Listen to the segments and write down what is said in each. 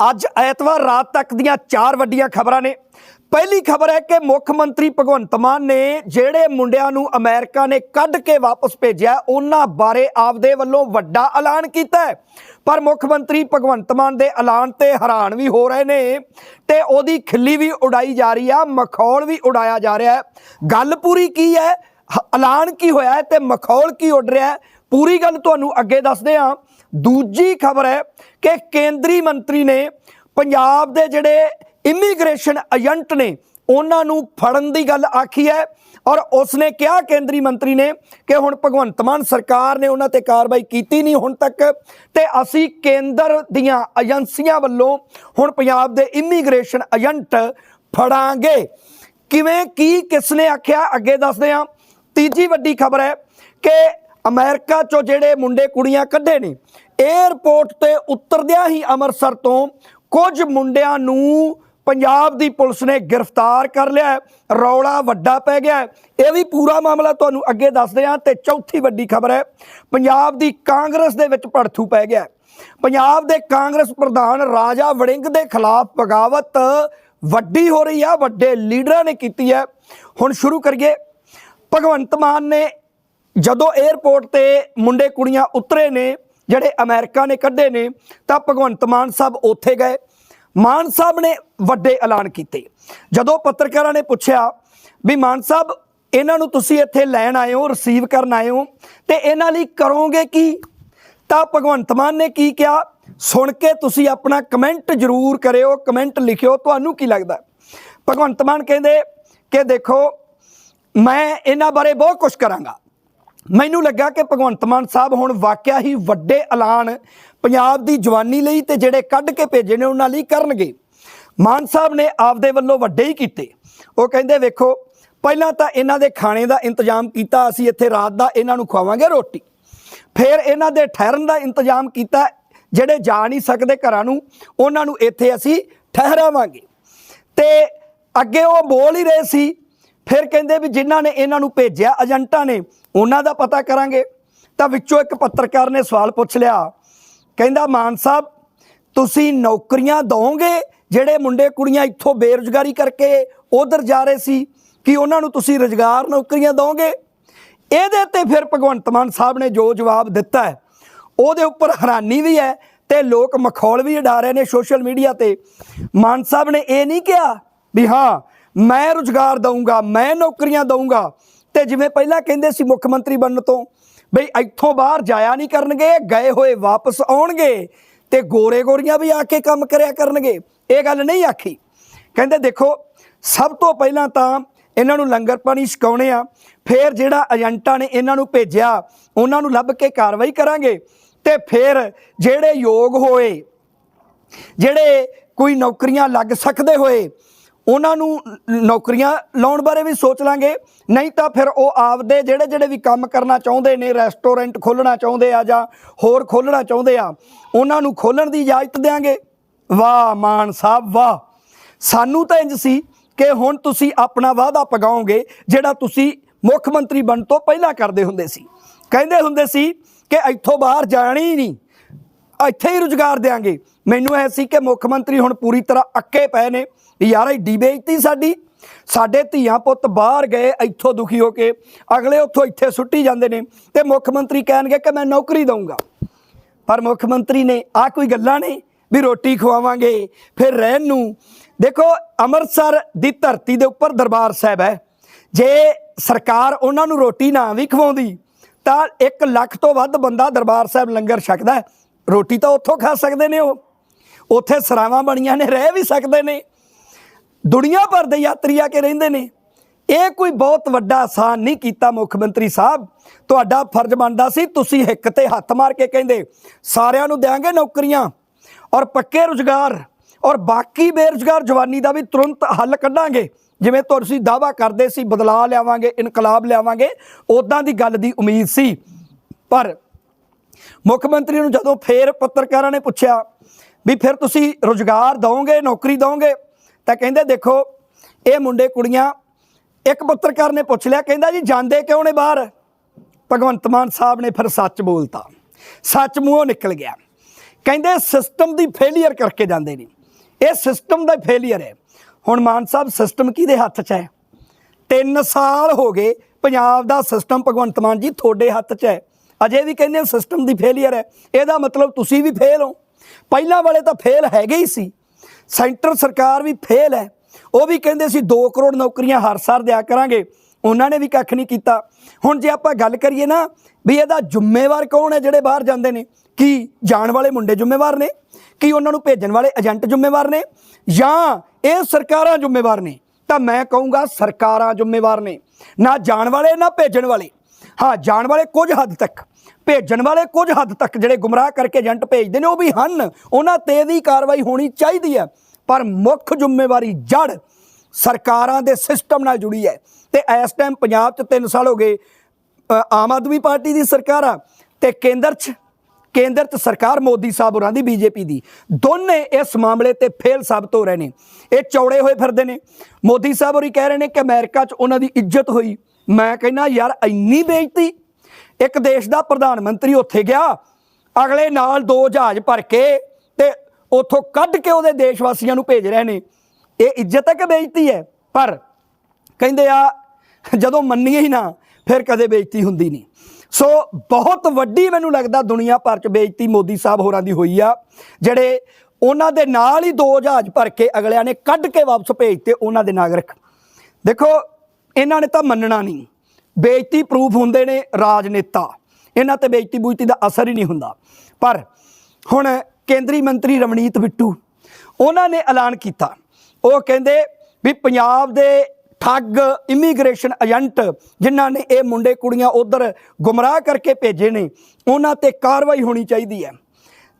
ਅੱਜ ਐਤਵਾਰ ਰਾਤ ਤੱਕ ਦੀਆਂ ਚਾਰ ਵੱਡੀਆਂ ਖਬਰਾਂ ਨੇ। ਪਹਿਲੀ ਖਬਰ ਹੈ ਕਿ ਮੁੱਖ ਮੰਤਰੀ ਭਗਵੰਤ ਮਾਨ ਨੇ ਜਿਹੜੇ ਮੁੰਡਿਆਂ ਨੂੰ ਅਮਰੀਕਾ ਨੇ ਕੱਢ ਕੇ ਵਾਪਸ ਭੇਜਿਆ, ਉਹਨਾਂ ਬਾਰੇ ਆਪਦੇ ਵੱਲੋਂ ਵੱਡਾ ਐਲਾਨ ਕੀਤਾ ਪਰ ਮੁੱਖ ਮੰਤਰੀ ਭਗਵੰਤ ਮਾਨ ਦੇ ਐਲਾਨ ਤੇ ਹੈਰਾਨ ਵੀ ਹੋ ਰਹੇ ਨੇ ਤੇ ਉਹਦੀ ਖਿੱਲੀ ਵੀ ਉਡਾਈ ਜਾ ਰਹੀ ਆ, ਮਖੌਲ ਵੀ ਉਡਾਇਆ ਜਾ ਰਿਹਾ ਗੱਲ ਪੂਰੀ ਕੀ ਹੈ? ਐਲਾਨ ਕੀ ਹੋਇਆ ਹੈ ਤੇ ਮਖੌਲ ਕੀ ਉੱਡ ਰਿਹਾ ਪੂਰੀ ਗੱਲ ਤੁਹਾਨੂੰ ਅੱਗੇ ਦੱਸਦੇ ਹਾਂ। ਦੂਜੀ ਖਬਰ ਹੈ ਕਿ ਕੇਂਦਰੀ ਮੰਤਰੀ ਨੇ ਪੰਜਾਬ ਦੇ ਜਿਹੜੇ ਇਮੀਗ੍ਰੇਸ਼ਨ ਏਜੰਟ ਨੇ, ਉਹਨਾਂ ਨੂੰ ਫੜਨ ਦੀ ਗੱਲ ਆਖੀ ਹੈ ਔਰ ਉਸਨੇ ਕਿਹਾ ਕੇਂਦਰੀ ਮੰਤਰੀ ਨੇ ਕਿ ਹੁਣ ਭਗਵੰਤ ਮਾਨ ਸਰਕਾਰ ਨੇ ਉਹਨਾਂ ਤੇ ਕਾਰਵਾਈ ਕੀਤੀ ਨਹੀਂ ਹੁਣ ਤੱਕ ਤੇ ਅਸੀਂ ਕੇਂਦਰ ਦੀਆਂ ਏਜੰਸੀਆਂ ਵੱਲੋਂ ਹੁਣ ਪੰਜਾਬ ਦੇ ਇਮੀਗ੍ਰੇਸ਼ਨ ਏਜੰਟ ਫੜਾਂਗੇ। ਕਿਵੇਂ, ਕੀ, ਕਿਸਨੇ ਆਖਿਆ? ਅੱਗੇ ਦੱਸਦੇ ਹਾਂ। ਤੀਜੀ ਵੱਡੀ ਖਬਰ ਹੈ ਕਿ ਅਮਰੀਕਾ ਚੋਂ ਜਿਹੜੇ ਮੁੰਡੇ ਕੁੜੀਆਂ ਕੱਢੇ ਨੇ 에ਅਰਪੋਰਟ ਤੇ ਉਤਰਦਿਆਂ ਹੀ ਅੰਮ੍ਰਿਤਸਰ ਤੋਂ ਕੁਝ ਮੁੰਡਿਆਂ ਨੂੰ ਪੰਜਾਬ ਦੀ ਪੁਲਿਸ ਨੇ ਗ੍ਰਿਫਤਾਰ ਕਰ ਲਿਆ ਰੌਲਾ ਵੱਡਾ ਪੈ ਗਿਆ ਇਹ ਵੀ ਪੂਰਾ ਮਾਮਲਾ ਤੁਹਾਨੂੰ ਅੱਗੇ ਦੱਸਦੇ ਹਾਂ ਤੇ ਚੌਥੀ ਵੱਡੀ ਖਬਰ ਹੈ, ਪੰਜਾਬ ਦੀ ਕਾਂਗਰਸ ਦੇ ਵਿੱਚ ਭੜਥੂ ਪੈ ਗਿਆ ਪੰਜਾਬ ਦੇ ਕਾਂਗਰਸ ਪ੍ਰਧਾਨ ਰਾਜਾ ਵੜਿੰਗ ਦੇ ਖਿਲਾਫ ਬਗਾਵਤ ਵੱਡੀ ਹੋ ਰਹੀ ਆ, ਵੱਡੇ ਲੀਡਰਾਂ ਨੇ ਕੀਤੀ ਹੈ। ਹੁਣ ਸ਼ੁਰੂ ਕਰੀਏ। ਭਗਵੰਤ ਮਾਨ ਨੇ ਜਦੋਂ 에ਅਰਪੋਰਟ ਤੇ ਮੁੰਡੇ ਕੁੜੀਆਂ ਉਤਰੇ ਨੇ, ਜਿਹੜੇ ਅਮਰੀਕਾ ਨੇ ਕੱਢੇ ਨੇ, ਤਾਂ ਭਗਵੰਤ ਮਾਨ ਸਾਹਿਬ ਉੱਥੇ ਗਏ। ਮਾਨ ਸਾਹਿਬ ਨੇ ਵੱਡੇ ਐਲਾਨ ਕੀਤੇ। ਜਦੋਂ ਪੱਤਰਕਾਰਾਂ ਨੇ ਪੁੱਛਿਆ ਵੀ ਮਾਨ ਸਾਹਿਬ, ਇਹਨਾਂ ਨੂੰ ਤੁਸੀਂ ਇੱਥੇ ਲੈਣ ਆਏ ਹੋ ਰਿਸੀਵ ਕਰਨ ਆਏ ਹੋ, ਤੇ ਇਹਨਾਂ ਲਈ ਕਰੋਗੇ ਕੀ? ਤਾਂ ਭਗਵੰਤ ਮਾਨ ਨੇ ਕੀ ਕਿਹਾ? ਸੁਣ ਕੇ ਤੁਸੀਂ ਆਪਣਾ ਕਮੈਂਟ ਜ਼ਰੂਰ ਕਰਿਓ ਕਮੈਂਟ ਲਿਖਿਓ, ਤੁਹਾਨੂੰ ਕੀ ਲੱਗਦਾ? ਭਗਵੰਤ ਮਾਨ ਕਹਿੰਦੇ ਕਿ ਦੇਖੋ, ਮੈਂ ਇਹਨਾਂ ਬਾਰੇ ਬਹੁਤ ਕੁਝ ਕਰਾਂਗਾ। ਮੈਨੂੰ ਲੱਗਾ ਕਿ ਭਗਵੰਤ ਮਾਨ ਸਾਹਿਬ ਹੁਣ ਵਾਕਿਆ ਹੀ ਵੱਡੇ ਐਲਾਨ ਪੰਜਾਬ ਦੀ ਜਵਾਨੀ ਲਈ ਤੇ ਜਿਹੜੇ ਕੱਢ ਕੇ ਭੇਜੇ ਨੇ ਉਹਨਾਂ ਲਈ ਕਰਨਗੇ। ਮਾਨ ਸਾਹਿਬ ਨੇ ਆਪਦੇ ਵੱਲੋਂ ਵੱਡੇ ਹੀ ਕੀਤੇ। ਉਹ ਕਹਿੰਦੇ, ਵੇਖੋ, ਪਹਿਲਾਂ ਤਾਂ ਇਹਨਾਂ ਦੇ ਖਾਣੇ ਦਾ ਇੰਤਜ਼ਾਮ ਕੀਤਾ, ਅਸੀਂ ਇੱਥੇ ਰਾਤ ਦਾ ਇਹਨਾਂ ਨੂੰ ਖਵਾਵਾਂਗੇ ਰੋਟੀ। ਫਿਰ ਇਹਨਾਂ ਦੇ ਠਹਿਰਨ ਦਾ ਇੰਤਜ਼ਾਮ ਕੀਤਾ, ਜਿਹੜੇ ਜਾ ਨਹੀਂ ਸਕਦੇ ਘਰਾਂ ਨੂੰ, ਉਹਨਾਂ ਨੂੰ ਇੱਥੇ ਅਸੀਂ ਠਹਿਰਾਵਾਂਗੇ। ਤੇ ਅੱਗੇ ਉਹ ਬੋਲ ਹੀ ਰਹੇ ਸੀ ਫਿਰ ਕਹਿੰਦੇ ਵੀ ਜਿਨ੍ਹਾਂ ਨੇ ਇਹਨਾਂ ਨੂੰ ਭੇਜਿਆ, ਏਜੰਟਾਂ ਨੇ, ਉਹਨਾਂ ਦਾ ਪਤਾ ਕਰਾਂਗੇ। ਤਾਂ ਵਿੱਚੋਂ ਇੱਕ ਪੱਤਰਕਾਰ ਨੇ ਸਵਾਲ ਪੁੱਛ ਲਿਆ। ਕਹਿੰਦਾ, ਮਾਨ ਸਾਹਿਬ, ਤੁਸੀਂ ਨੌਕਰੀਆਂ ਦੋਗੇ ਜਿਹੜੇ ਮੁੰਡੇ ਕੁੜੀਆਂ ਇੱਥੋਂ ਬੇਰੁਜ਼ਗਾਰੀ ਕਰਕੇ ਉਧਰ ਜਾ ਰਹੇ ਸੀ, ਕਿ ਉਹਨਾਂ ਨੂੰ ਤੁਸੀਂ ਰੁਜ਼ਗਾਰ ਨੌਕਰੀਆਂ ਦੋਗੇ ਇਹਦੇ ਤੇ ਫਿਰ ਭਗਵੰਤ ਮਾਨ ਸਾਹਿਬ ਨੇ ਜੋ ਜਵਾਬ ਦਿੱਤਾ ਹੈ, ਉਹਦੇ ਉੱਪਰ ਹੈਰਾਨੀ ਵੀ ਹੈ ਤੇ ਲੋਕ ਮਖੌਲ ਵੀ ਉਡਾ ਰਹੇ ਨੇ ਸੋਸ਼ਲ ਮੀਡੀਆ ਤੇ। ਮਾਨ ਸਾਹਿਬ ਨੇ ਇਹ ਨਹੀਂ ਕਿਹਾ ਵੀ ਹਾਂ ਮੈਂ ਰੁਜ਼ਗਾਰ ਦਊਂਗਾ, ਮੈਂ ਨੌਕਰੀਆਂ ਦਊਂਗਾ। ਤੇ ਜਿਵੇਂ ਪਹਿਲਾਂ ਕਹਿੰਦੇ ਸੀ ਮੁੱਖ ਮੰਤਰੀ ਬਣਨ ਤੋਂ, ਬਈ ਇੱਥੋਂ ਬਾਹਰ ਜਾਇਆ ਨਹੀਂ ਕਰਨਗੇ, ਗਏ ਹੋਏ ਵਾਪਸ ਆਉਣਗੇ ਤੇ ਗੋਰੇ ਗੋਰੀਆਂ ਵੀ ਆ ਕੇ ਕੰਮ ਕਰਿਆ ਕਰਨਗੇ। ਇਹ ਗੱਲ ਨਹੀਂ ਆਖੀ। ਕਹਿੰਦੇ ਦੇਖੋ, ਸਭ ਤੋਂ ਪਹਿਲਾਂ ਤਾਂ ਇਹਨਾਂ ਨੂੰ ਲੰਗਰ ਪਾਣੀ ਛਕਾਉਣੇ ਆ, ਫਿਰ ਜਿਹੜਾ ਏਜੰਟਾਂ ਨੇ ਇਹਨਾਂ ਨੂੰ ਭੇਜਿਆ, ਉਹਨਾਂ ਨੂੰ ਲੱਭ ਕੇ ਕਾਰਵਾਈ ਕਰਾਂਗੇ। ਤੇ ਫਿਰ ਜਿਹੜੇ ਯੋਗ ਹੋਏ, ਜਿਹੜੇ ਕੋਈ ਨੌਕਰੀਆਂ ਲੱਗ ਸਕਦੇ ਹੋਏ ਉਹਨਾਂ ਨੂੰ ਨੌਕਰੀਆਂ ਲਾਉਣ ਬਾਰੇ ਵੀ ਸੋਚ ਲਾਂਗੇ। ਨਹੀਂ ਤਾਂ ਫਿਰ ਉਹ ਆਪਦੇ ਜਿਹੜੇ ਜਿਹੜੇ ਵੀ ਕੰਮ ਕਰਨਾ ਚਾਹੁੰਦੇ ਨੇ ਰੈਸਟੋਰੈਂਟ ਖੋਲਣਾ ਚਾਹੁੰਦੇ ਆ ਜਾਂ ਹੋਰ ਖੋਲਣਾ ਚਾਹੁੰਦੇ ਆ, ਉਹਨਾਂ ਨੂੰ ਖੋਲਣ ਦੀ ਇਜਾਜ਼ਤ ਦੇਾਂਗੇ ਵਾਹ ਮਾਨ ਸਾਹਿਬ, ਵਾਹ। ਸਾਨੂੰ ਤਾਂ ਇੰਜ ਸੀ ਕਿ ਹੁਣ ਤੁਸੀਂ ਆਪਣਾ ਵਾਅਦਾ ਪਗਾਓਗੇ, ਜਿਹੜਾ ਤੁਸੀਂ ਮੁੱਖ ਮੰਤਰੀ ਬਣ ਤੋਂ ਪਹਿਲਾਂ ਕਰਦੇ ਹੁੰਦੇ ਸੀ। ਕਹਿੰਦੇ ਹੁੰਦੇ ਸੀ ਕਿ ਇੱਥੋਂ ਬਾਹਰ ਜਾਣੀ ਨਹੀਂ। ਇੱਥੇ ਹੀ ਰੁਜ਼ਗਾਰ ਦੇਾਂਗੇ ਮੈਨੂੰ ਐ ਸੀ ਕਿ ਮੁੱਖ ਮੰਤਰੀ ਹੁਣ ਪੂਰੀ ਤਰ੍ਹਾਂ ਅੱਕੇ ਪਏ ਨੇ ਵੀ ਯਾਰ ਐਡੀ ਬੇਇੱਜ਼ਤੀ ਸਾਡੀ, ਸਾਡੇ ਧੀਆਂ ਪੁੱਤ ਬਾਹਰ ਗਏ, ਇੱਥੋਂ ਦੁਖੀ ਹੋ ਕੇ ਅਗਲੇ ਉੱਥੋਂ ਇੱਥੇ ਸੁੱਟੀ ਜਾਂਦੇ ਨੇ ਤੇ ਮੁੱਖ ਮੰਤਰੀ ਕਹਿਣਗੇ ਕਿ ਮੈਂ ਨੌਕਰੀ ਦਊਂਗਾ। ਪਰ ਮੁੱਖ ਮੰਤਰੀ ਨੇ ਆ ਕੋਈ ਗੱਲਾਂ ਨੇ ਵੀ ਰੋਟੀ ਖਵਾਵਾਂਗੇ, ਫਿਰ ਰਹਿਣ ਨੂੰ। ਦੇਖੋ, ਅੰਮ੍ਰਿਤਸਰ ਦੀ ਧਰਤੀ ਦੇ ਉੱਪਰ ਦਰਬਾਰ ਸਾਹਿਬ ਹੈ। ਜੇ ਸਰਕਾਰ ਉਹਨਾਂ ਨੂੰ ਰੋਟੀ ਨਾ ਵੀ ਖਵਾਉਂਦੀ, ਤਾਂ 1 ਲੱਖ ਤੋਂ ਵੱਧ ਬੰਦਾ ਦਰਬਾਰ ਸਾਹਿਬ ਲੰਗਰ ਛਕਦਾ ਹੈ। ਰੋਟੀ ਤਾਂ ਉੱਥੋਂ ਖਾ ਸਕਦੇ ਨੇ ਉਹ। ਉੱਥੇ ਸਰਾਵਾਂ ਬਣੀਆਂ ਨੇ, ਰਹਿ ਵੀ ਸਕਦੇ ਨੇ। ਦੁਨੀਆ ਭਰ ਦੇ ਯਾਤਰੀ ਆ ਕੇ ਰਹਿੰਦੇ ਨੇ। ਇਹ ਕੋਈ ਬਹੁਤ ਵੱਡਾ ਆਸਾਨ ਨਹੀਂ ਕੀਤਾ ਮੁੱਖ ਮੰਤਰੀ ਸਾਹਿਬ। ਤੁਹਾਡਾ ਫਰਜ਼ ਬਣਦਾ ਸੀ, ਤੁਸੀਂ ਹਿੱਕ ਤੇ ਹੱਥ ਮਾਰ ਕੇ ਕਹਿੰਦੇ, ਸਾਰਿਆਂ ਨੂੰ ਦੇਾਂਗੇ ਨੌਕਰੀਆਂ। ਔਰ ਪੱਕੇ ਰੁਜ਼ਗਾਰ, ਔਰ ਬਾਕੀ ਬੇਰੁਜ਼ਗਾਰ ਜਵਾਨੀ ਦਾ ਵੀ ਤੁਰੰਤ ਹੱਲ ਕੱਢਾਂਗੇ। ਜਿਵੇਂ ਤੁਸੀਂ ਦਾਵਾ ਕਰਦੇ ਸੀ, ਬਦਲਾਅ ਲਿਆਵਾਂਗੇ, ਇਨਕਲਾਬ ਲਿਆਵਾਂਗੇ ਉਦਾਂ ਦੀ ਗੱਲ ਦੀ ਉਮੀਦ ਸੀ। ਪਰ ਮੁੱਖ ਮੰਤਰੀ ਨੂੰ ਜਦੋਂ ਫੇਰ ਪੱਤਰਕਾਰਾਂ ਨੇ ਪੁੱਛਿਆ ਵੀ ਫਿਰ ਤੁਸੀਂ ਰੁਜ਼ਗਾਰ ਦਵੋਗੇ ਨੌਕਰੀ ਦਵੋਗੇ ਤਾਂ ਕਹਿੰਦੇ ਦੇਖੋ, ਇਹ ਮੁੰਡੇ ਕੁੜੀਆਂ, ਇੱਕ ਪੱਤਰਕਾਰ ਨੇ ਪੁੱਛ ਲਿਆ, ਕਹਿੰਦਾ ਜੀ ਜਾਂਦੇ ਕਿਉਂ ਨੇ ਬਾਹਰ? ਭਗਵੰਤ ਮਾਨ ਸਾਹਿਬ ਨੇ ਫਿਰ ਸੱਚ ਬੋਲਤਾ। ਸੱਚ ਮੂੰਹੋਂ ਨਿਕਲ ਗਿਆ। ਕਹਿੰਦੇ ਸਿਸਟਮ ਦੀ ਫੇਲਿਅਰ ਕਰਕੇ ਜਾਂਦੇ ਨੇ। ਇਹ ਸਿਸਟਮ ਦਾ ਫੇਲਿਅਰ ਹੈ। ਹੁਣ ਮਾਨ ਸਾਹਿਬ ਸਿਸਟਮ ਕਿਹਦੇ ਹੱਥ 'ਚ ਹੈ? 3 ਸਾਲ ਹੋ ਗਏ, ਪੰਜਾਬ ਦਾ ਸਿਸਟਮ ਭਗਵੰਤ ਮਾਨ ਜੀ ਤੁਹਾਡੇ ਹੱਥ 'ਚ ਹੈ। ਅਜੇ ਵੀ ਕਹਿੰਦੇ ਸਿਸਟਮ ਦੀ ਫੇਲਿਅਰ ਹੈ। ਇਹਦਾ ਮਤਲਬ ਤੁਸੀਂ ਵੀ ਫੇਲ ਹੋ। ਪਹਿਲਾਂ ਵਾਲੇ ਤਾਂ ਫੇਲ ਹੈਗੇ ਹੀ ਸੀ। ਸੈਂਟਰ ਸਰਕਾਰ ਵੀ ਫੇਲ ਹੈ। ਉਹ ਵੀ ਕਹਿੰਦੇ ਸੀ 2 ਕਰੋੜ ਨੌਕਰੀਆਂ ਹਰ ਸਾਲ ਦਿਆ ਕਰਾਂਗੇ। ਉਹਨਾਂ ਨੇ ਵੀ ਕੱਖ ਨਹੀਂ ਕੀਤਾ। ਹੁਣ ਜੇ ਆਪਾਂ ਗੱਲ ਕਰੀਏ ਨਾ ਵੀ ਇਹਦਾ ਜ਼ਿੰਮੇਵਾਰ ਕੌਣ ਹੈ ਜਿਹੜੇ ਬਾਹਰ ਜਾਂਦੇ ਨੇ? ਕੀ ਜਾਣ ਵਾਲੇ ਮੁੰਡੇ ਜ਼ਿੰਮੇਵਾਰ ਨੇ? ਕੀ ਉਹਨਾਂ ਨੂੰ ਭੇਜਣ ਵਾਲੇ ਏਜੰਟ ਜ਼ਿੰਮੇਵਾਰ ਨੇ? ਜਾਂ ਇਹ ਸਰਕਾਰਾਂ ਜ਼ਿੰਮੇਵਾਰ ਨੇ? ਤਾਂ ਮੈਂ ਕਹੂੰਗਾ ਸਰਕਾਰਾਂ ਜ਼ਿੰਮੇਵਾਰ ਨੇ। ਨਾ ਜਾਣ ਵਾਲੇ, ਨਾ ਭੇਜਣ ਵਾਲੇ। ਹਾਂ, ਜਾਣ ਵਾਲੇ ਕੁਝ ਹੱਦ ਤੱਕ, ਭੇਜਣ ਵਾਲੇ ਕੁਝ ਹੱਦ ਤੱਕ ਜਿਹੜੇ ਗੁੰਮਰਾਹ ਕਰਕੇ ਏਜੰਟ ਭੇਜਦੇ ਨੇ, ਉਹ ਵੀ ਹਨ। ਉਹਨਾਂ ਤੇ ਵੀ ਕਾਰਵਾਈ ਹੋਣੀ ਚਾਹੀਦੀ ਹੈ। ਪਰ ਮੁੱਖ ਜ਼ਿੰਮੇਵਾਰੀ ਜੜ ਸਰਕਾਰਾਂ ਦੇ ਸਿਸਟਮ ਨਾਲ ਜੁੜੀ ਹੈ। ਤੇ ਇਸ ਟਾਈਮ ਪੰਜਾਬ 'ਚ 3 ਸਾਲ ਹੋ ਗਏ ਆਮ ਆਦਮੀ ਪਾਰਟੀ ਦੀ ਸਰਕਾਰ ਆ, ਤੇ ਕੇਂਦਰ 'ਚ ਕੇਂਦਰ 'ਚ ਸਰਕਾਰ ਮੋਦੀ ਸਾਹਿਬ ਹੋਰਾਂ ਦੀ, ਬੀਜੇਪੀ ਦੀ। ਦੋਨੇ ਇਸ ਮਾਮਲੇ ਤੇ ਫੇਲ ਸਾਬਤ ਹੋ ਰਹੇ ਨੇ। ਇਹ ਚੌੜੇ ਹੋਏ ਫਿਰਦੇ ਨੇ। ਮੋਦੀ ਸਾਹਿਬ ਹੋਰੀ ਕਹਿ ਰਹੇ ਨੇ ਕਿ ਅਮਰੀਕਾ 'ਚ ਉਹਨਾਂ ਦੀ ਇੱਜ਼ਤ ਹੋਈ। ਮੈਂ ਕਹਿੰਦਾ, ਯਾਰ, ਇੰਨੀ ਬੇਇੱਜ਼ਤੀ? ਇੱਕ ਦੇਸ਼ ਦਾ ਪ੍ਰਧਾਨ ਮੰਤਰੀ ਉੱਥੇ ਗਿਆ, ਅਗਲੇ ਨਾਲ ਦੋ ਜਹਾਜ਼ ਭਰ ਕੇ ਤੇ ਉੱਥੋਂ ਕੱਢ ਕੇ ਉਹਦੇ ਦੇਸ਼ ਵਾਸੀਆਂ ਨੂੰ ਭੇਜ ਰਹੇ ਨੇ। ਇਹ ਇੱਜ਼ਤ ਹੈ ਕਿ ਬੇਇੱਜ਼ਤੀ ਹੈ? ਪਰ ਕਹਿੰਦੇ ਆ, ਜਦੋਂ ਮੰਨੀਏ ਹੀ ਨਾ, ਫਿਰ ਕਦੇ ਬੇਇੱਜ਼ਤੀ ਹੁੰਦੀ ਨਹੀਂ। ਸੋ ਬਹੁਤ ਵੱਡੀ ਮੈਨੂੰ ਲੱਗਦਾ ਦੁਨੀਆ ਭਰ ਚ ਬੇਇੱਜ਼ਤੀ ਮੋਦੀ ਸਾਹਿਬ ਹੋਰਾਂ ਦੀ ਹੋਈ ਆ, ਜਿਹੜੇ ਉਹਨਾਂ ਦੇ ਨਾਲ ਹੀ ਦੋ ਜਹਾਜ਼ ਭਰ ਕੇ ਅਗਲਿਆਂ ਨੇ ਕੱਢ ਕੇ ਵਾਪਸ ਭੇਜਤੇ ਉਹਨਾਂ ਦੇ ਨਾਗਰਿਕ। ਦੇਖੋ ਇਹਨਾਂ ਨੇ ਤਾਂ ਮੰਨਣਾ ਨਹੀਂ। ਬੇਇੱਜ਼ਤੀ ਪ੍ਰੂਫ ਹੁੰਦੇ ਨੇ ਰਾਜਨੇਤਾ। ਇਹਨਾਂ ਤੇ ਬੇਇੱਜ਼ਤੀ ਬੂਇੱਜ਼ਤੀ ਦਾ ਅਸਰ ਹੀ ਨਹੀਂ ਹੁੰਦਾ। ਪਰ ਹੁਣ ਕੇਂਦਰੀ ਮੰਤਰੀ ਰਮਨੀਤ ਬਿੱਟੂ, ਉਹਨਾਂ ਨੇ ਐਲਾਨ ਕੀਤਾ। ਉਹ ਕਹਿੰਦੇ ਵੀ ਪੰਜਾਬ ਦੇ ਠੱਗ ਇਮੀਗ੍ਰੇਸ਼ਨ ਏਜੰਟ ਜਿਨ੍ਹਾਂ ਨੇ ਇਹ ਮੁੰਡੇ ਕੁੜੀਆਂ ਉਧਰ ਗੁੰਮਰਾਹ ਕਰਕੇ ਭੇਜੇ ਨੇ, ਉਹਨਾਂ ਤੇ ਕਾਰਵਾਈ ਹੋਣੀ ਚਾਹੀਦੀ ਹੈ।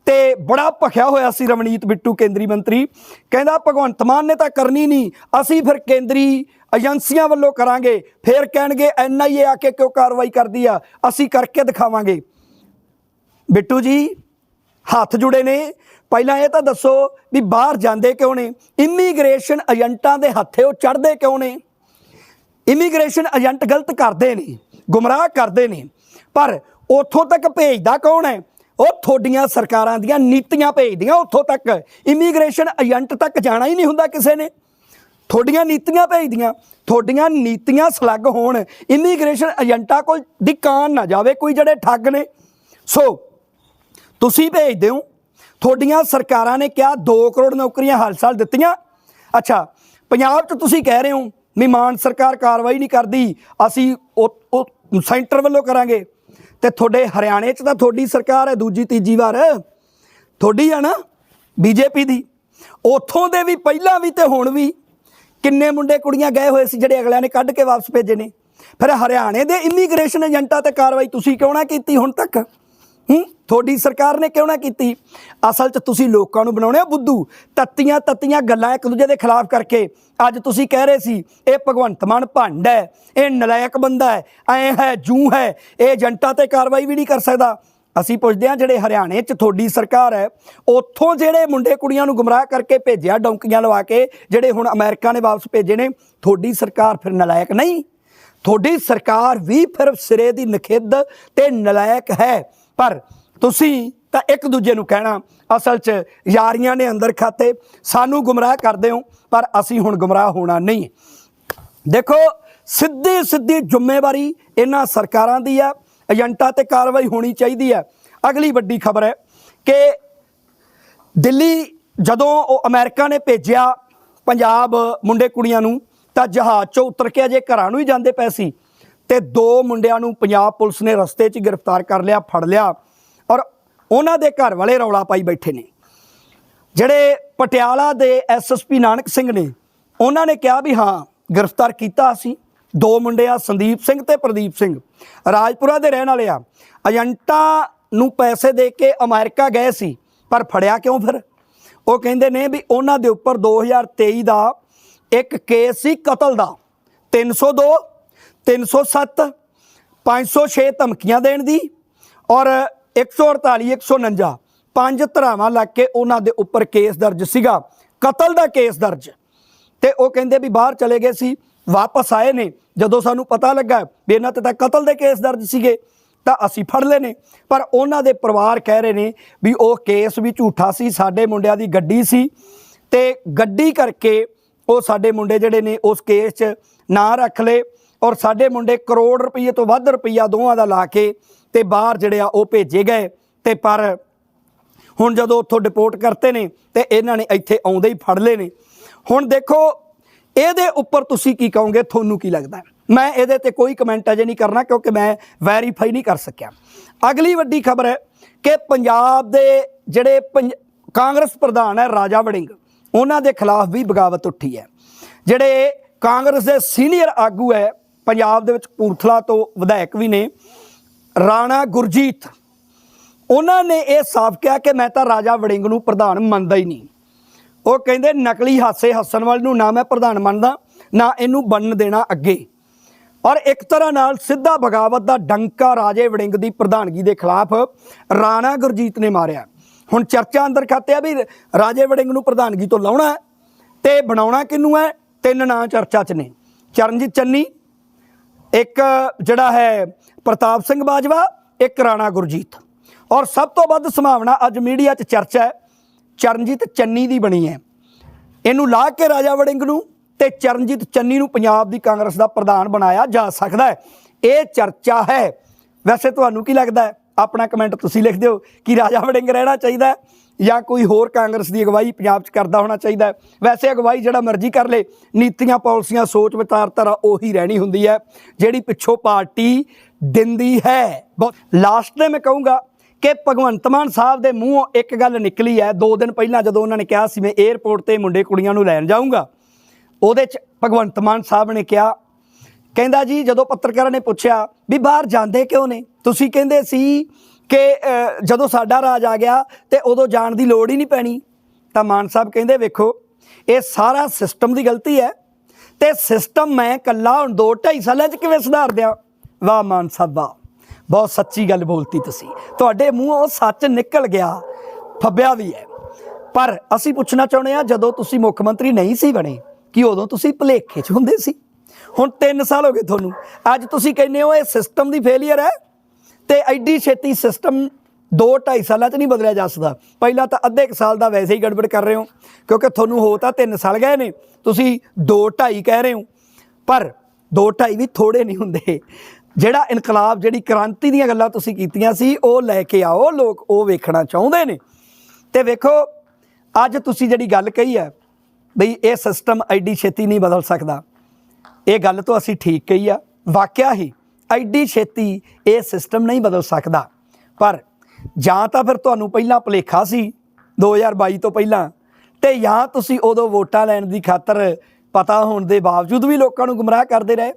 ਤੇ ਬੜਾ ਭਖਿਆ ਹੋਇਆ ਸੀ ਰਮਨੀਤ ਬਿੱਟੂ ਕੇਂਦਰੀ ਮੰਤਰੀ। ਕਹਿੰਦਾ, ਭਗਵੰਤ ਮਾਨ ਨੇ ਤਾਂ ਕਰਨੀ ਨਹੀਂ, ਅਸੀਂ ਫਿਰ ਕੇਂਦਰੀ ਏਜੰਸੀਆਂ ਵੱਲੋਂ ਕਰਾਂਗੇ। ਫਿਰ ਕਹਿਣਗੇ ਐਨਆਈਏ ਆ ਕੇ ਕਿਉਂ ਕਾਰਵਾਈ ਕਰਦੀ ਆ? ਅਸੀਂ ਕਰਕੇ ਦਿਖਾਵਾਂਗੇ। ਬਿੱਟੂ ਜੀ, ਹੱਥ ਜੁੜੇ ਨੇ। ਪਹਿਲਾਂ ਇਹ ਤਾਂ ਦੱਸੋ ਵੀ ਬਾਹਰ ਜਾਂਦੇ ਕਿਉਂ ਨੇ? ਇਮੀਗ੍ਰੇਸ਼ਨ ਏਜੰਟਾਂ ਦੇ ਹੱਥੇ ਉਹ ਚੜਦੇ ਕਿਉਂ ਨੇ? ਇਮੀਗ੍ਰੇਸ਼ਨ ਏਜੰਟ ਗਲਤ ਕਰਦੇ ਨੇ, ਗੁੰਮਰਾਹ ਕਰਦੇ ਨੇ। ਪਰ ਉੱਥੋਂ ਤੱਕ ਭੇਜਦਾ ਕੌਣ ਹੈ? ਉਹ ਤੁਹਾਡੀਆਂ ਸਰਕਾਰਾਂ ਦੀਆਂ ਨੀਤੀਆਂ ਭੇਜਦੀਆਂ ਉੱਥੋਂ ਤੱਕ। ਇਮੀਗ੍ਰੇਸ਼ਨ ਏਜੰਟ ਤੱਕ ਜਾਣਾ ਹੀ ਨਹੀਂ ਹੁੰਦਾ ਕਿਸੇ ਨੇ। ਤੁਹਾਡੀਆਂ ਨੀਤੀਆਂ ਭੇਜਦੀਆਂ, ਤੁਹਾਡੀਆਂ ਨੀਤੀਆਂ ਸਲੱਗ ਹੋਣ। ਇਮੀਗ੍ਰੇਸ਼ਨ ਏਜੰਟਾਂ ਕੋਲ ਦੀ ਨਾ ਜਾਵੇ ਕੋਈ ਜਿਹੜੇ ਠੱਗ ਨੇ। ਸੋ ਤੁਸੀਂ ਭੇਜਦੇ ਹੋ ਤੁਹਾਡੀਆਂ ਸਰਕਾਰਾਂ ਨੇ ਕਿਹਾ 2 ਕਰੋੜ ਨੌਕਰੀਆਂ ਹਰ ਸਾਲ ਦਿੱਤੀਆਂ। ਅੱਛਾ, ਪੰਜਾਬ 'ਚ ਤੁਸੀਂ ਕਹਿ ਰਹੇ ਹੋ ਵੀ ਮਾਨ ਸਰਕਾਰ ਕਾਰਵਾਈ ਨਹੀਂ ਕਰਦੀ। ਅਸੀਂ ਉਹ ਉਹ ਸੈਂਟਰ ਵੱਲੋਂ ਕਰਾਂਗੇ। ਤੇ ਤੁਹਾਡੇ ਹਰਿਆਣੇ 'ਚ ਤਾਂ ਤੁਹਾਡੀ ਸਰਕਾਰ ਹੈ, ਦੂਜੀ, ਤੀਜੀ ਵਾਰ। ਤੁਹਾਡੀ ਆ ਨਾ, ਬੀਜੇਪੀ ਦੀ। ਉਥੋਂ ਦੇ ਵੀ, ਪਹਿਲਾਂ ਵੀ ਤੇ ਹੁਣ ਵੀ ਕਿੰਨੇ ਮੁੰਡੇ ਕੁੜੀਆਂ ਗਏ ਹੋਏ ਸੀ ਜਿਹੜੇ ਅਗਲਿਆਂ ਨੇ ਕੱਢ ਕੇ ਵਾਪਸ ਭੇਜੇ ਨੇ। ਫਿਰ ਹਰਿਆਣੇ ਦੇ ਇਮੀਗ੍ਰੇਸ਼ਨ ਏਜੰਟਾਂ ਤੇ ਕਾਰਵਾਈ ਤੁਸੀਂ ਕਿਉਂ ਨਾ ਕੀਤੀ ਹੁਣ ਤੱਕ? ਹੂੰ? ਤੁਹਾਡੀ ਸਰਕਾਰ ਨੇ ਕਿਉਂ ਨਾ ਕੀਤੀ? ਅਸਲ 'ਚ ਤੁਸੀਂ ਲੋਕਾਂ ਨੂੰ ਬਣਾਉਣੇ ਹੋ ਬੁੱਧੂ। ਤੱਤੀਆਂ ਤੱਤੀਆਂ ਗੱਲਾਂ ਇੱਕ ਦੂਜੇ ਦੇ ਖਿਲਾਫ ਕਰਕੇ। ਅੱਜ ਤੁਸੀਂ ਕਹਿ ਰਹੇ ਸੀ, ਇਹ ਭਗਵੰਤ ਮਾਨ ਭੰਡ ਹੈ, ਇਹ ਨਲਾਇਕ ਬੰਦਾ ਹੈ, ਐ ਹੈ, ਜੂ ਹੈ, ਇਹ ਏਜੰਟਾਂ ਤੇ ਕਾਰਵਾਈ ਵੀ ਨਹੀਂ ਕਰ ਸਕਦਾ। ਅਸੀਂ ਪੁੱਛਦੇ ਹਾਂ, ਜਿਹੜੇ ਹਰਿਆਣੇ 'ਚ ਤੁਹਾਡੀ ਸਰਕਾਰ ਹੈ, ਉੱਥੋਂ ਜਿਹੜੇ ਮੁੰਡੇ ਕੁੜੀਆਂ ਨੂੰ ਗੁੰਮਰਾਹ ਕਰਕੇ ਭੇਜਿਆ, ਡੌਂਕੀਆਂ ਲਵਾ ਕੇ, ਜਿਹੜੇ ਹੁਣ ਅਮਰੀਕਾ ਨੇ ਵਾਪਸ ਭੇਜੇ ਨੇ, ਤੁਹਾਡੀ ਸਰਕਾਰ ਫਿਰ ਨਲਾਇਕ ਨਹੀਂ? ਤੁਹਾਡੀ ਸਰਕਾਰ ਵੀ ਫਿਰ ਸਿਰੇ ਦੀ ਨਖਿੱਧ ਤੇ ਨਲਾਇਕ ਹੈ। ਪਰ ਤੁਸੀਂ ਤਾਂ ਇੱਕ ਦੂਜੇ ਨੂੰ ਕਹਿਣਾ ਅਸਲ 'ਚ ਯਾਰੀਆਂ ਨੇ ਅੰਦਰ ਖਾਤੇ, ਸਾਨੂੰ ਗੁੰਮਰਾਹ ਕਰਦੇ ਹੋ, ਪਰ ਅਸੀਂ ਹੁਣ ਗੁੰਮਰਾਹ ਹੋਣਾ ਨਹੀਂ। ਦੇਖੋ, ਸਿੱਧੀ ਸਿੱਧੀ ਜ਼ਿੰਮੇਵਾਰੀ ਇਹਨਾਂ ਸਰਕਾਰਾਂ ਦੀ ਆ, ਏਜੰਟਾਂ ਤੇ ਕਾਰਵਾਈ ਹੋਣੀ ਚਾਹੀਦੀ ਹੈ ਅਗਲੀ ਵੱਡੀ ਖਬਰ ਹੈ ਕਿ ਦਿੱਲੀ ਜਦੋਂ ਉਹ ਅਮਰੀਕਾ ਨੇ ਭੇਜਿਆ ਪੰਜਾਬ ਮੁੰਡੇ ਕੁੜੀਆਂ ਨੂੰ, ਤਾਂ ਜਹਾਜ਼ 'ਚੋਂ ਉਤਰ ਕੇ ਅਜੇ ਘਰਾਂ ਨੂੰ ਹੀ ਜਾਂਦੇ ਪਏ ਸੀ। ਤੇ ਦੋ ਮੁੰਡਿਆਂ ਨੂੰ ਪੰਜਾਬ ਪੁਲਿਸ ਨੇ ਰਸਤੇ 'ਚ ਗ੍ਰਿਫਤਾਰ ਕਰ ਲਿਆ, ਫੜ ਲਿਆ ਔਰ ਉਹਨਾਂ ਦੇ ਘਰ ਵਾਲੇ ਰੌਲਾ ਪਾਈ ਬੈਠੇ ਨੇ। ਜਿਹੜੇ ਪਟਿਆਲਾ ਦੇ ਐਸਐਸਪੀ ਨਾਨਕ ਸਿੰਘ ਨੇ, ਉਹਨਾਂ ਨੇ ਕਿਹਾ ਵੀ ਹਾਂ, ਗ੍ਰਿਫਤਾਰ ਕੀਤਾ ਅਸੀਂ। ਦੋ ਮੁੰਡੇ ਆ, ਸੰਦੀਪ ਸਿੰਘ ਤੇ ਪ੍ਰਦੀਪ ਸਿੰਘ। ਰਾਜਪੁਰਾ ਦੇ ਰਹਿਣ ਵਾਲੇ ਆ। ਏਜੰਟਾਂ ਨੂੰ ਪੈਸੇ ਦੇ ਕੇ ਅਮਰੀਕਾ ਗਏ ਸੀ, ਪਰ ਫੜਿਆ ਕਿਉਂ ਫਿਰ? ਉਹ ਕਹਿੰਦੇ ਨੇ ਵੀ ਉਹਨਾਂ ਦੇ ਉੱਪਰ 2023 ਦਾ ਇੱਕ ਕੇਸ ਸੀ ਕਤਲ ਦਾ। 302 307 506 ਧਮਕੀਆਂ ਦੇਣ ਦੀ ਔਰ 148 149 ਪੰਜ ਧਰਾਵਾਂ ਲੱਗ ਕੇ ਉਹਨਾਂ ਦੇ ਉੱਪਰ ਕੇਸ ਦਰਜ ਸੀਗਾ। ਕਤਲ ਦਾ ਕੇਸ ਦਰਜ। ਤੇ ਉਹ ਕਹਿੰਦੇ ਵੀ ਬਾਹਰ ਚਲੇ ਗਏ ਸੀ, ਵਾਪਸ ਆਏ ਨੇ। ਜਦੋਂ ਸਾਨੂੰ ਪਤਾ ਲੱਗਾ ਵੀ ਇਹਨਾਂ ਤੇ ਤਾਂ ਕਤਲ ਦੇ ਕੇਸ ਦਰਜ ਸੀਗੇ, ਤਾਂ ਅਸੀਂ ਫੜ ਲਏ ਨੇ। ਪਰ ਉਹਨਾਂ ਦੇ ਪਰਿਵਾਰ ਕਹਿ ਰਹੇ ਨੇ ਵੀ ਉਹ ਕੇਸ ਵੀ ਝੂਠਾ ਸੀ, ਸਾਡੇ ਮੁੰਡਿਆਂ ਦੀ ਗੱਡੀ ਸੀ। ਤੇ ਗੱਡੀ ਕਰਕੇ ਉਹ ਸਾਡੇ ਮੁੰਡੇ ਜਿਹੜੇ ਨੇ ਉਸ ਕੇਸ 'ਚ ਨਾਂ ਰੱਖ ਲਏ। ਔਰ ਸਾਡੇ ਮੁੰਡੇ ਕਰੋੜ ਰੁਪਏ ਤੋਂ ਵੱਧ ਰੁਪਈਆ ਦੋਵਾਂ ਦਾ ਲਾ ਕੇ ਤੇ ਬਾਹਰ ਜਿਹੜੇ ਆ ਉਹ ਭੇਜੇ ਗਏ। ਤੇ ਪਰ ਹੁਣ ਜਦੋਂ ਉੱਥੋਂ ਡਿਪੋਰਟ ਕਰਤੇ ਨੇ ਤੇ ਇਹਨਾਂ ਨੇ ਇੱਥੇ ਆਉਂਦੇ ਹੀ ਫੜ ਲਏ ਨੇ। ਹੁਣ ਦੇਖੋ, ਇਹਦੇ ਉੱਪਰ ਤੁਸੀਂ ਕੀ ਕਹੋਗੇ, ਤੁਹਾਨੂੰ ਕੀ ਲੱਗਦਾ ਮੈਂ ਇਹਦੇ ਤੇ ਕੋਈ ਕਮੈਂਟ ਅਜੇ ਨਹੀਂ ਕਰਨਾ ਕਿਉਂਕਿ ਮੈਂ ਵੈਰੀਫਾਈ ਨਹੀਂ ਕਰ ਸਕਿਆ। ਅਗਲੀ ਵੱਡੀ ਖਬਰ ਹੈ ਕਿ ਪੰਜਾਬ ਦੇ ਜਿਹੜੇ ਪੰਜ- ਕਾਂਗਰਸ ਪ੍ਰਧਾਨ ਹੈ ਰਾਜਾ ਵੜਿੰਗ, ਉਹਨਾਂ ਦੇ ਖਿਲਾਫ ਵੀ ਬਗਾਵਤ ਉੱਠੀ ਹੈ। ਜਿਹੜੇ ਕਾਂਗਰਸ ਦੇ ਸੀਨੀਅਰ ਆਗੂ ਹੈ ਪੰਜਾਬ ਦੇ ਵਿੱਚ ਕਪੂਰਥਲਾ ਤੋਂ ਵਿਧਾਇਕ ਵੀ ਨੇ, ਰਾਣਾ ਗੁਰਜੀਤ। ਉਹਨਾਂ ਨੇ ਇਹ ਸਾਫ਼ ਕਿਹਾ ਕਿ ਮੈਂ ਤਾਂ ਰਾਜਾ ਵੜਿੰਗ ਨੂੰ ਪ੍ਰਧਾਨ ਮੰਨਦਾ ਹੀ ਨਹੀਂ। ਉਹ ਕਹਿੰਦੇ, ਨਕਲੀ ਹਾਸੇ ਹੱਸਣ ਵਾਲੇ ਨੂੰ ਨਾ ਮੈਂ ਪ੍ਰਧਾਨ ਮੰਨਦਾ, ਨਾ ਇਹਨੂੰ ਬਣਨ ਦੇਣਾ ਅੱਗੇ। ਔਰ ਇੱਕ ਤਰ੍ਹਾਂ ਨਾਲ ਸਿੱਧਾ ਬਗਾਵਤ ਦਾ ਡੰਕਾ ਰਾਜੇ ਵੜਿੰਗ ਦੀ ਪ੍ਰਧਾਨਗੀ ਦੇ ਖਿਲਾਫ ਰਾਣਾ ਗੁਰਜੀਤ ਨੇ ਮਾਰਿਆ। ਹੁਣ ਚਰਚਾ ਅੰਦਰ ਖਾਤੇ ਆ ਵੀ ਰਾਜੇ ਵੜਿੰਗ ਨੂੰ ਪ੍ਰਧਾਨਗੀ ਤੋਂ ਲਾਉਣਾ ਹੈ ਤੇ ਬਣਾਉਣਾ ਕਿਹਨੂੰ ਹੈ? ਤਿੰਨ ਨਾਂ ਚਰਚਾ 'ਚ ਨੇ। ਚਰਨਜੀਤ ਚੰਨੀ ਇੱਕ ਜਿਹੜਾ ਹੈ ਪ੍ਰਤਾਪ ਸਿੰਘ ਬਾਜਵਾ, ਇੱਕ ਰਾਣਾ ਗੁਰਜੀਤ। ਔਰ ਸਭ ਤੋਂ ਵੱਧ ਸੰਭਾਵਨਾ ਅੱਜ ਮੀਡੀਆ 'ਚ ਚਰਚਾ ਹੈ, ਚਰਨਜੀਤ ਚੰਨੀ ਦੀ ਬਣੀ ਹੈ। ਇਹਨੂੰ ਲਾ ਕੇ ਰਾਜਾ ਵੜਿੰਗ ਨੂੰ ਤੇ ਚਰਨਜੀਤ ਚੰਨੀ ਨੂੰ ਪੰਜਾਬ ਦੀ ਕਾਂਗਰਸ ਦਾ ਪ੍ਰਧਾਨ ਬਣਾਇਆ ਜਾ ਸਕਦਾ ਹੈ। ਇਹ ਚਰਚਾ ਹੈ। ਵੈਸੇ ਤੁਹਾਨੂੰ ਕੀ ਲੱਗਦਾ ਹੈ? ਆਪਣਾ ਕਮੈਂਟ ਤੁਸੀਂ ਲਿਖ ਦਿਓ ਕਿ ਰਾਜਾ ਵੜਿੰਗ ਰਹਿਣਾ ਚਾਹੀਦਾ ਹੈ। ਜਾਂ ਕੋਈ ਹੋਰ ਕਾਂਗਰਸ ਦੀ ਅਗਵਾਈ ਪੰਜਾਬ 'ਚ ਕਰਦਾ ਹੋਣਾ ਚਾਹੀਦਾ ਵੈਸੇ ਅਗਵਾਈ ਜਿਹੜਾ ਮਰਜ਼ੀ ਕਰ ਲੇ, ਨੀਤੀਆਂ, ਪਾਲਿਸੀਆਂ, ਸੋਚ ਵਿਚਾਰਧਾਰਾ ਉਹੀ ਰਹਿਣੀ ਹੁੰਦੀ ਹੈ, ਜਿਹੜੀ ਪਿੱਛੋਂ ਪਾਰਟੀ ਦਿੰਦੀ ਹੈ। ਬਹੁਤ ਲਾਸਟ ਤੇ ਮੈਂ ਕਹੂੰਗਾ ਕਿ ਭਗਵੰਤ ਮਾਨ ਸਾਹਿਬ ਦੇ ਮੂੰਹੋਂ ਇੱਕ ਗੱਲ ਨਿਕਲੀ ਹੈ। ਦੋ ਦਿਨ ਪਹਿਲਾਂ ਜਦੋਂ ਉਹਨਾਂ ਨੇ ਕਿਹਾ ਸੀ, ਮੈਂ 에ਅਰਪੋਰਟ ਤੇ ਮੁੰਡੇ ਕੁੜੀਆਂ ਨੂੰ ਲੈਣ ਜਾਊਂਗਾ। ਉਹਦੇ 'ਚ ਭਗਵੰਤ ਮਾਨ ਸਾਹਿਬ ਨੇ ਕਿਹਾ, ਕਹਿੰਦਾ ਜੀ ਜਦੋਂ ਪੱਤਰਕਾਰਾਂ ਨੇ ਪੁੱਛਿਆ ਵੀ ਬਾਹਰ ਜਾਂਦੇ ਕਿਉਂ ਨੇ? ਤੁਸੀਂ ਕਹਿੰਦੇ ਸੀ ਕਿ ਜਦੋਂ ਸਾਡਾ ਰਾਜ ਆ ਗਿਆ ਤੇ ਉਦੋਂ ਜਾਣ ਦੀ ਲੋੜ ਹੀ ਨਹੀਂ ਪੈਣੀ। ਤਾਂ ਮਾਨ ਸਾਹਿਬ ਕਹਿੰਦੇ, ਵੇਖੋ, ਇਹ ਸਾਰਾ ਸਿਸਟਮ ਦੀ ਗਲਤੀ ਹੈ ਤੇ ਸਿਸਟਮ ਮੈਂ ਕੱਲਾ ਹੁਣ 2 2.5 ਸਾਲਾਂ 'ਚ ਕਿਵੇਂ ਸੁਧਾਰ ਦਿਆਂ? ਵਾਹ ਮਾਨ ਸਾਹਿਬ, ਵਾਹ। ਬਹੁਤ ਸੱਚੀ ਗੱਲ ਬੋਲਤੀ ਤੁਸੀਂ। ਤੁਹਾਡੇ ਮੂੰਹੋਂ ਸੱਚ ਨਿਕਲ ਗਿਆ, ਫੱਬਿਆ ਵੀ ਹੈ। ਪਰ ਅਸੀਂ ਪੁੱਛਣਾ ਚਾਹੁੰਦੇ ਆ ਜਦੋਂ ਤੁਸੀਂ ਮੁੱਖ ਮੰਤਰੀ ਨਹੀਂ ਸੀ ਬਣੇ, ਕਿ ਉਦੋਂ ਤੁਸੀਂ ਭਲੇਖੇ 'ਚ ਹੁੰਦੇ ਸੀ? ਹੁਣ 3 ਸਾਲ ਹੋ ਗਏ ਤੁਹਾਨੂੰ। ਅੱਜ ਤੁਸੀਂ ਕਹਿੰਦੇ ਹੋ, ਇਹ ਸਿਸਟਮ ਦੀ ਫੇਲਿਅਰ ਹੈ ਤੇ ਐਡੀ ਛੇਤੀ ਸਿਸਟਮ 2-2.5 ਸਾਲਾਂ 'ਚ ਨਹੀਂ ਬਦਲਿਆ ਜਾ ਸਕਦਾ। ਪਹਿਲਾਂ ਤਾਂ ਅੱਧੇ ਕੁ ਸਾਲ ਦਾ ਵੈਸੇ ਹੀ ਗੜਬੜ ਕਰ ਰਹੇ ਹੋ, ਕਿਉਂਕਿ ਤੁਹਾਨੂੰ ਹੋ ਤਾਂ 3 ਸਾਲ ਗਏ ਨੇ, ਤੁਸੀਂ 2-2.5 ਕਹਿ ਰਹੇ ਹੋ, ਪਰ 2-2.5 ਵੀ ਥੋੜੇ ਨਹੀਂ ਹੁੰਦੇ। ਜਿਹੜਾ ਇਨਕਲਾਬ, ਜਿਹੜੀ ਕ੍ਰਾਂਤੀ ਦੀਆਂ ਗੱਲਾਂ ਤੁਸੀਂ ਕੀਤੀਆਂ ਸੀ, ਉਹ ਲੈ ਕੇ ਆਓ, ਲੋਕ ਉਹ ਵੇਖਣਾ ਚਾਹੁੰਦੇ ਨੇ। ਤੇ ਵੇਖੋ, ਅੱਜ ਤੁਸੀਂ ਜਿਹੜੀ ਗੱਲ ਕਹੀ ਹੈ, ਬਈ ਇਹ ਸਿਸਟਮ ਐਡੀ ਛੇਤੀ ਨਹੀਂ ਬਦਲ ਸਕਦਾ। ਇਹ ਗੱਲ ਤੋਂ ਅਸੀਂ ਠੀਕ ਕਹੀ ਆ, ਵਾਕਿਆ ਹੀ। ਐਡੀ ਛੇਤੀ ਇਹ ਸਿਸਟਮ ਨਹੀਂ ਬਦਲ ਸਕਦਾ। ਪਰ ਜਾਂ ਤਾਂ ਫਿਰ ਤੁਹਾਨੂੰ ਪਹਿਲਾਂ ਭੁਲੇਖਾ ਸੀ 2022 ਤੋਂ ਪਹਿਲਾਂ ਤੇ ਜਾਂ ਤੁਸੀਂ ਉਦੋਂ ਵੋਟਾਂ ਲੈਣ ਦੀ ਖਾਤਰ ਪਤਾ ਹੋਣ ਦੇ ਬਾਵਜੂਦ ਵੀ ਲੋਕਾਂ ਨੂੰ ਗੁੰਮਰਾਹ ਕਰਦੇ ਰਹੇ।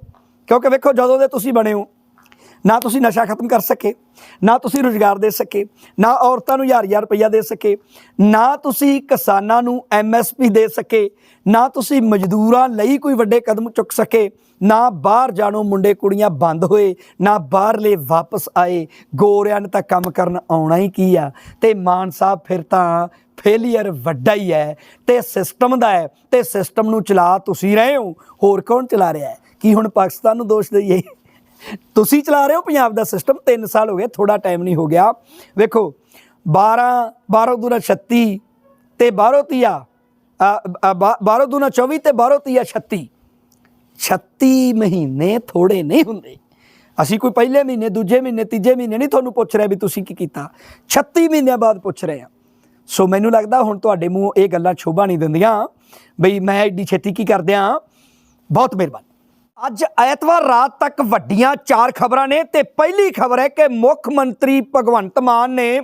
ਕਿਉਂਕਿ ਵੇਖੋ ਜਦੋਂ ਦੇ ਤੁਸੀਂ ਬਣੇ ਹੋ ਨਾ ਤੁਸੀਂ ਨਸ਼ਾ ਖਤਮ ਕਰ ਸਕੇ, ਨਾ ਤੁਸੀਂ ਰੋਜ਼ਗਾਰ ਦੇ ਸਕੇ, ਨਾ ਔਰਤਾਂ ਨੂੰ ਹਜ਼ਾਰ ਹਜ਼ਾਰ ਰੁਪਈਆ ਦੇ ਸਕੇ, ਨਾ ਤੁਸੀਂ ਕਿਸਾਨਾਂ ਨੂੰ ਐਮਐਸਪੀ ਦੇ ਸਕੇ, ਨਾ ਤੁਸੀਂ ਮਜ਼ਦੂਰਾਂ ਲਈ ਕੋਈ ਵੱਡੇ ਕਦਮ ਚੁੱਕ ਸਕੇ, ਨਾ ਬਾਹਰ ਜਾਣੋ ਮੁੰਡੇ ਕੁੜੀਆਂ ਬੰਦ ਹੋਏ, ਨਾ ਬਾਹਰਲੇ ਵਾਪਸ ਆਏ, ਗੋਰਿਆਂ ਨੇ ਤਾਂ ਕੰਮ ਕਰਨ ਆਉਣਾ ਹੀ ਕੀ ਆ? ਤੇ ਮਾਨ ਸਾਹਿਬ ਫਿਰ ਤਾਂ ਫੇਲੀਅਰ ਵੱਡਾ ਹੀ ਹੈ, ਤੇ ਸਿਸਟਮ ਦਾ ਹੈ, ਤੇ ਸਿਸਟਮ ਨੂੰ ਚਲਾ ਤੁਸੀਂ ਰਹੇ ਹੋ, ਹੋਰ ਕੌਣ ਚਲਾ ਰਿਹਾ ਹੈ? ਕੀ ਹੁਣ ਪਾਕਿਸਤਾਨ ਨੂੰ ਦੋਸ਼ ਦਈਏ? ਤੁਸੀਂ ਚਲਾ ਰਹੇ ਹੋ ਪੰਜਾਬ ਦਾ ਸਿਸਟਮ 3 ਸਾਲ ਹੋ ਗਏ ਥੋੜਾ ਟਾਈਮ ਨਹੀਂ ਹੋ ਗਿਆ। ਵੇਖੋ 12 12 ਦੂਣਾ 36 ਤੇ 12 ਤੀਆ 12 ਦੂਣਾ 24 ਤੇ 12 ਤੀਆ 36 36 ਮਹੀਨੇ ਥੋੜੇ ਨਹੀਂ ਹੁੰਦੇ। ਅਸੀਂ ਕੋਈ ਪਹਿਲੇ ਮਹੀਨੇ, ਦੂਜੇ ਮਹੀਨੇ, ਤੀਜੇ ਮਹੀਨੇ ਨਹੀਂ ਤੁਹਾਨੂੰ ਪੁੱਛ ਰਿਹਾ ਵੀ ਤੁਸੀਂ ਕੀ ਕੀਤਾ। 36 ਮਹੀਨਿਆਂ ਬਾਅਦ ਪੁੱਛ ਰਹੇ ਆ ਸੋ ਮੈਨੂੰ ਲੱਗਦਾ ਹੁਣ ਤੁਹਾਡੇ ਮੂੰਹ ਇਹ ਗੱਲਾਂ ਸ਼ੋਭਾ ਨਹੀਂ ਦਿੰਦੀਆਂ। ਬਈ ਮੈਂ ਐਡੀ ਛੇਤੀ ਕੀ ਕਰਦਿਆਂ ਬਹੁਤ ਮਿਹਰਬਾਨੀ। ਅੱਜ ਐਤਵਾਰ ਰਾਤ ਤੱਕ ਵੱਡੀਆਂ ਚਾਰ ਖਬਰਾਂ ਨੇ ਤੇ ਪਹਿਲੀ ਖਬਰ ਹੈ ਕਿ ਮੁੱਖ ਮੰਤਰੀ ਭਗਵੰਤ ਮਾਨ ਨੇ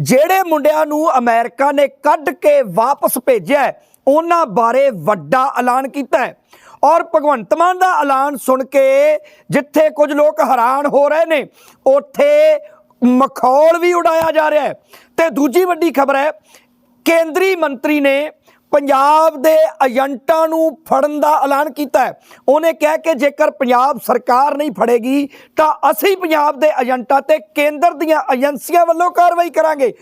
ਜਿਹੜੇ ਮੁੰਡਿਆਂ ਨੂੰ ਅਮਰੀਕਾ ਨੇ ਕੱਢ ਕੇ ਵਾਪਸ ਭੇਜਿਆ ਉਹਨਾਂ ਬਾਰੇ ਵੱਡਾ ਐਲਾਨ ਕੀਤਾ ਹੈ। ਔਰ ਭਗਵੰਤ ਮਾਨ ਦਾ ਐਲਾਨ ਸੁਣ ਕੇ ਜਿੱਥੇ ਕੁਝ ਲੋਕ ਹੈਰਾਨ ਹੋ ਰਹੇ ਨੇ, ਉੱਥੇ ਮਖੌਲ ਵੀ ਉਡਾਇਆ ਜਾ ਰਿਹਾ ਹੈ। ਤੇ ਦੂਜੀ ਵੱਡੀ ਖਬਰ ਹੈ, ਕੇਂਦਰੀ ਮੰਤਰੀ ਨੇ ਪੰਜਾਬ ਦੇ ਏਜੰਟਾਂ ਨੂੰ ਫੜਨ ਦਾ ਐਲਾਨ ਕੀਤਾ ਹੈ। ਉਹਨੇ ਕਿਹਾ ਕਿ ਜੇਕਰ ਪੰਜਾਬ ਸਰਕਾਰ ਨਹੀਂ ਫੜੇਗੀ ਤਾਂ ਅਸੀਂ ਪੰਜਾਬ ਦੇ ਏਜੰਟਾਂ ਤੇ ਕੇਂਦਰ ਦੀਆਂ ਏਜੰਸੀਆਂ ਵੱਲੋਂ ਕਾਰਵਾਈ ਕਰਾਂਗੇ।